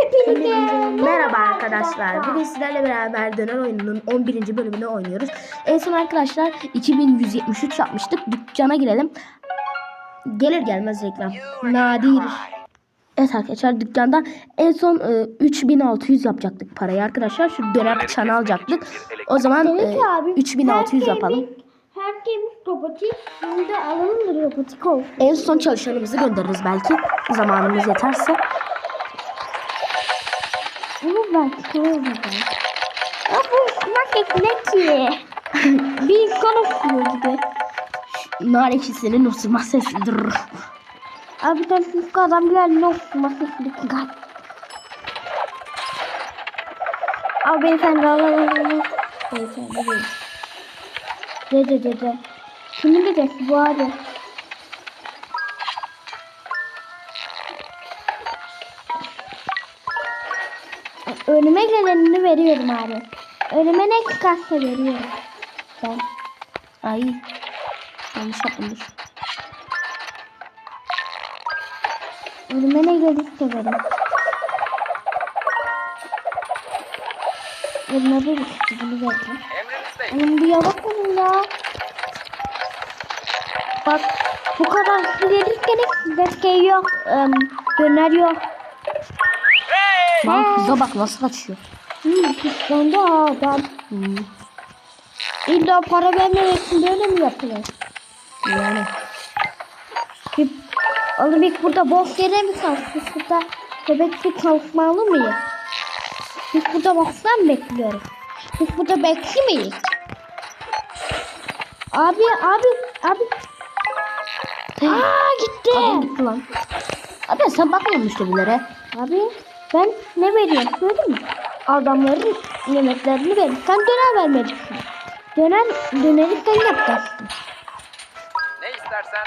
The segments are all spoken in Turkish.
Hepinize Merhaba arkadaşlar. Bugün sizlerle beraber döner oyununun 11. bölümünü oynuyoruz. En son arkadaşlar 2173 yapmıştık. Dükkana girelim. Gelir gelmez reklam. Nadir. Evet arkadaşlar dükkanda en son e, 3600 yapacaktık parayı arkadaşlar. Şu döner bıçağını alacaktık. O zaman e, ki abi 3600 her yapalım. gaming- Her gaming robotik şimdi alalım da robotik olsun. En son çalışanımızı göndeririz belki. Zamanımız yeterse. Ben koyayım. Ya bu ne ki? Bir konuşuyor gibi. Nar ekşisinin ısırma sesidir. Abi sen şu adam geldi ne olsun masası dikkat. Abi beyefendi alalım. Beyefendi. Dede dede. Şunu dede bu abi. Önüme gelenini veriyorum abi. Önüme ne çıkarsa veriyorum. Ben. Ay. Yanlış yapmamış. Önüme ne gelirse veririm. Önüme bir bunu verdim. Oğlum bir olun ya. Bak bu kadar hızlı gelirken hiç şey yok. Em, döner yok. Lan kıza bak nasıl kaçıyor. Ha adam. Hmm. İlla para vermemek için böyle mi yapılır? Yani. Bir, oğlum ilk burada boş yere mi kalsın? Biz burada bebekçi çalışmalı mıyız? Biz burada mı bekliyoruz? Biz burada beklemeyiz. Abi abi abi. Aa gitti. Adam gitti lan. Abi sen bakmıyor müşterilere. Abi ben ne veriyorum gördün mü? Adamların yemeklerini ver. Sen döner vermedin. Döner, döneri sen yapacaksın. Ne istersen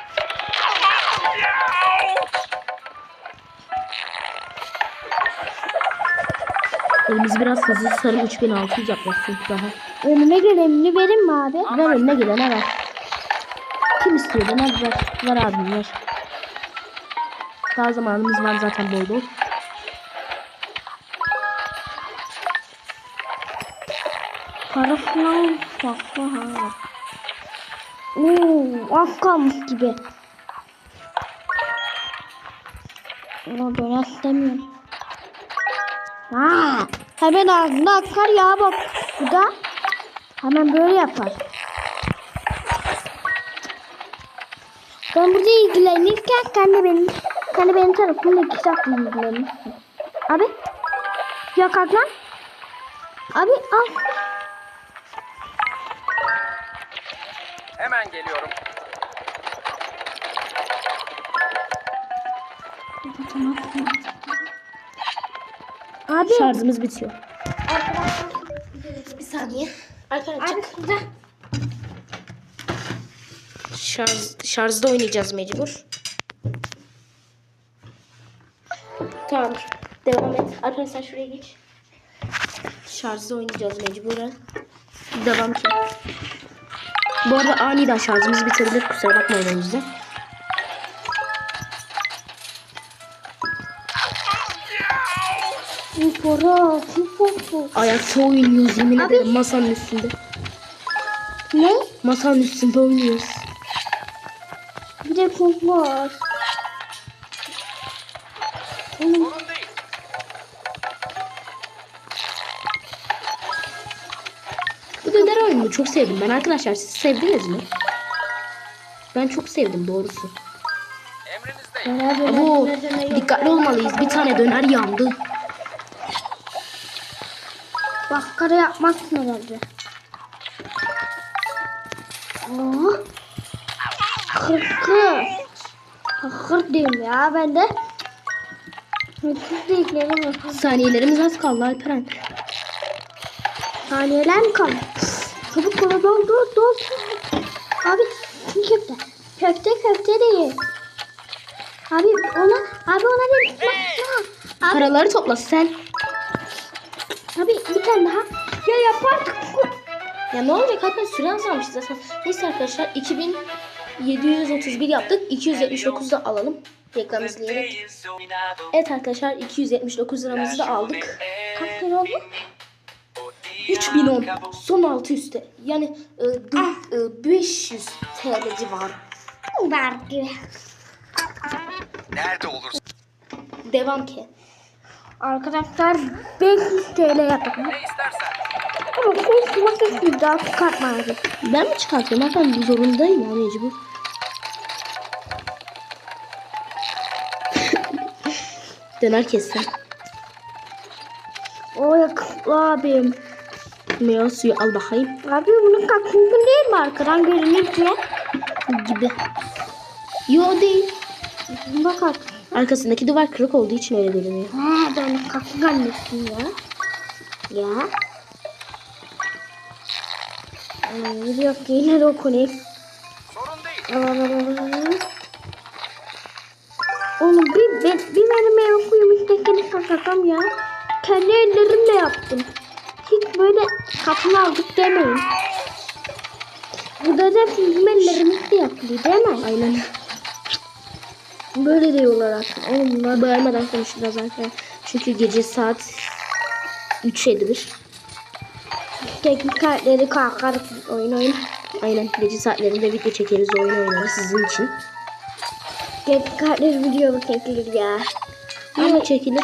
Elimiz biraz hızlı sarı 3600 yapmasın daha. Önüme gelenini verin mi abi? Ver önüne gelene ver. Kim istiyor döner ver. Ver abim ver. Daha zamanımız var zaten bol bol. Para falan saklı ha. Oo, az kalmış gibi. Ama döner istemiyorum. Ha, hemen ağzına akar ya bak. Bu da hemen böyle yapar. Ben burada ilgilenirken sen de benim, sen de benim tarafımda iki dakika ilgilenirsin. Abi, kalk lan. Abi al. Hemen geliyorum. Abi. Şarjımız bitiyor. Bir saniye. Alper Abi size. Şarj, şarjda oynayacağız mecbur. Tamam. Devam et. Sen şuraya geç. Şarjda oynayacağız mecburen. Devam ki. Bu arada aniden şarjımız bitebilir. Kusura bakmayın o yüzden. Para, Ayakta oynuyoruz yemin Abi. ederim masanın üstünde. Ne? Masanın üstünde oynuyoruz. Bir de çok var. Çok sevdim ben arkadaşlar. Siz sevdiniz mi? Ben çok sevdim doğrusu. Yok. dikkatli olmalıyız. Bir tane döner yandı. Bak kara yapmazsın herhalde. Oh. Kırkı. Kırk diyeyim ya ben de. Saniyelerimiz az kaldı Alperen. Saniyeler mi kaldı? Dol dol dol. Abi köfte? Köfte köfte değil. Abi ona abi ona bakma. Abi, Paraları topla sen. abi bir tane daha. Ya yapar. Ya ne olacak Alper süre azalmış zaten. Neyse arkadaşlar 2731 yaptık. 279 da alalım. Reklam izleyerek. Evet arkadaşlar 279 liramızı da aldık. Kaç lira oldu? 3010 son altı üstte. Yani e, dört- e, 500 TL civarı. Var gibi. Nerede olursa. Devam ki. Arkadaşlar 500 TL yaptık. Ne istersen. Ama konuşmak için daha çıkartmadı. Ben mi çıkartıyorum? Efendim zorundayım ya mecbur. Döner kessen. O yakışıklı abim. Meyve suyu al bakayım. Abi bunun kaç mümkün değil mi arkadan görünürken? Gibi. Yo değil. Bak bak. Arkasındaki duvar kırık olduğu için öyle görünüyor. Ha ben kapı zannettim ya. Ya. Ee, yok yine dokunayım. Sorun değil. Oğlum bir, bir, bir benim eve kuyumun tekini saklasam ya. Kendi ellerimle yaptım. Böyle satın aldık demeyin. Burada da bizim ellerimizle yapılıyor değil mi? Aynen. Böyle diyorlar aslında. Oğlum bunlar Bağırmadan konuşacağız arkadaşlar. Çünkü gece saat 3.51. teknik kartları kalkarız oyun oyun. Aynen gece saatlerinde video çekeriz oyun oynarız sizin için. Teknik kartları video mu çekilir ya. Ama çekilir.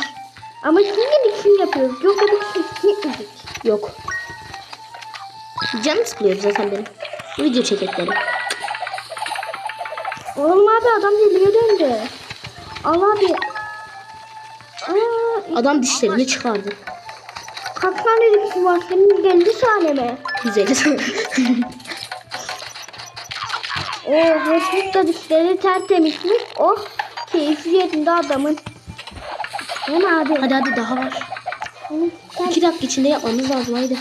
Ama şimdi için yapıyoruz. Yok o bir çekmedik. Yok. Canım sıkılıyor zaten benim. Video çekek dedim. Oğlum abi adam deliye döndü. Al abi. Aa, Adam dişlerini çıkardı. kaç tane dişi var senin geldi sahneme. 150 Oo, Facebook'ta dişleri tertemizmiş. Oh, keyfi yerinde adamın. Değil mi abi? Hadi hadi daha var. 2 dakika içinde yapmamız lazım haydi.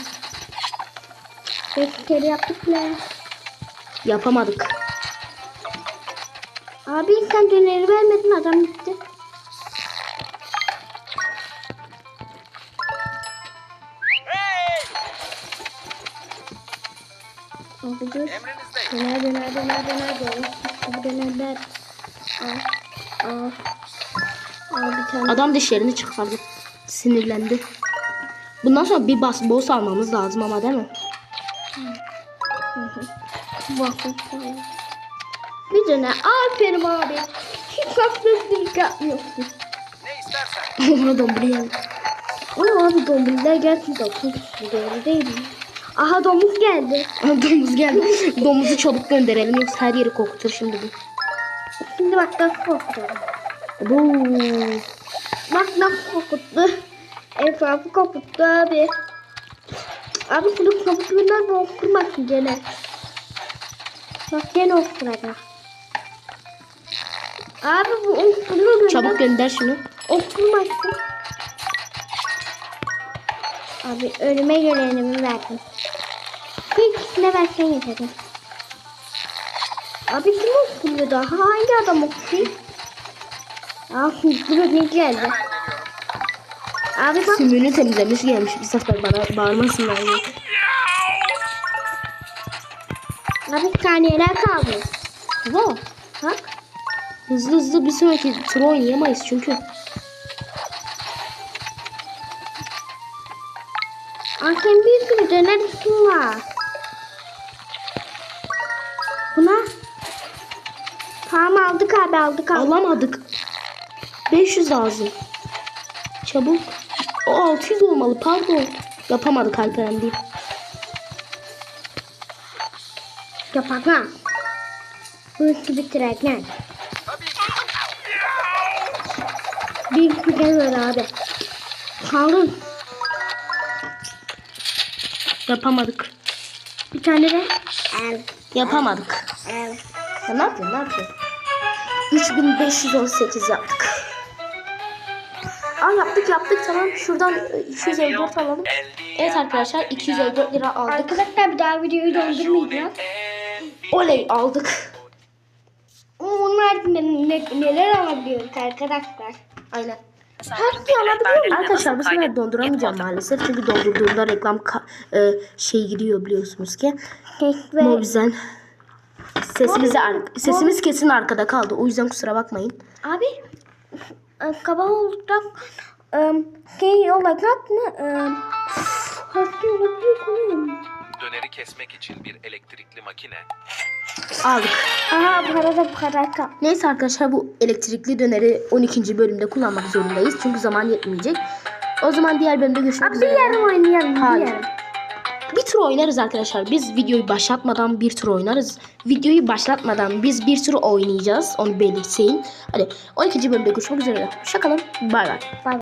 beş kere yaptık mı? Yapamadık. Abi sen döneri vermedin adam gitti. Emrinizdeyim. Döner döner döner döner döner. Bu dönerler. Al. Al. Al bir tane. Adam dişlerini çıkardı. Sinirlendi. Bundan sonra bir bas boss almamız lazım ama değil mi? Bir döner. Aferin abi. Hiç haksızlık yapmıyorsun. Ne istersen. Dombili geldi. Ama abi domuzlar gerçekten çok güçlü. Doğru değil mi? Aha domuz geldi. Domuz geldi. Domuzu çabuk gönderelim yoksa her yeri kokutur şimdi bu. Şimdi bak nasıl korkuyorum. Bu. Bak nasıl korkuttu. Etrafı korkuttu abi. Abi şunu kapatıyorlar bu okurmasın gene. Bak gene okuracak. Abi bu okurma Çabuk gönder şunu. Okurmasın. Abi ölüme gelenimi verdim. Bir ikisine versen yeterim. Abi kim okuyor daha? Hangi adam okuyor? Aa hızlı bebek geldi. Abi bak Sümüğünü temizlemiş gelmiş bir sefer bana bağırmasınlar diye. abi saniyeler kaldı. Wow. Bak. Hızlı hızlı bir sonraki tur oynayamayız çünkü. Hakem büyük bir döner üstüm var. Buna Tamam aldık abi aldık aldık. Alamadık. 500 lazım. Çabuk. O 600 olmalı pardon. Yapamadık Alperen değil. Yapacağım. Bu işi bitireceğim. Tabii ki. Bir güzel var abi. Kalın. Yapamadık. Bir tane de el. Yapamadık. El. Ya ne yapıyorsun ne yapıyorsun? 3518 yaptık. Aa yaptık yaptık tamam. Şuradan e, 254 alalım. Evet arkadaşlar 254 lira aldık. Arkadaşlar bir daha videoyu dondurmayacağım. Oley aldık. Onlar ne, ne- neler alabiliyoruz arkadaşlar. Aynen. Her alabiliyor muyum? Arkadaşlar bu sefer donduramayacağım maalesef. Çünkü dondurduğumda reklam e, şey gidiyor biliyorsunuz ki. Ve sesimizi ar- sesimiz kesin arkada kaldı. O yüzden kusura bakmayın. Abi e, kaba olduktan um, şey olacak mı? Um, hasta olabilir miyim? Döneri kesmek için bir elektrikli makine. Aldık. Aha bu arada para kap. Neyse arkadaşlar bu elektrikli döneri 12. bölümde kullanmak zorundayız. Çünkü zaman yetmeyecek. O zaman diğer bölümde görüşmek Bir üzere. yarım oynayalım. Hayır. Bir yarım. Bir tur oynarız arkadaşlar. Biz videoyu başlatmadan bir tur oynarız. Videoyu başlatmadan biz bir tur oynayacağız. Onu belirteyim. Hadi 12. bölümde görüşmek üzere. Hoşçakalın. Bay bay. Bay bay.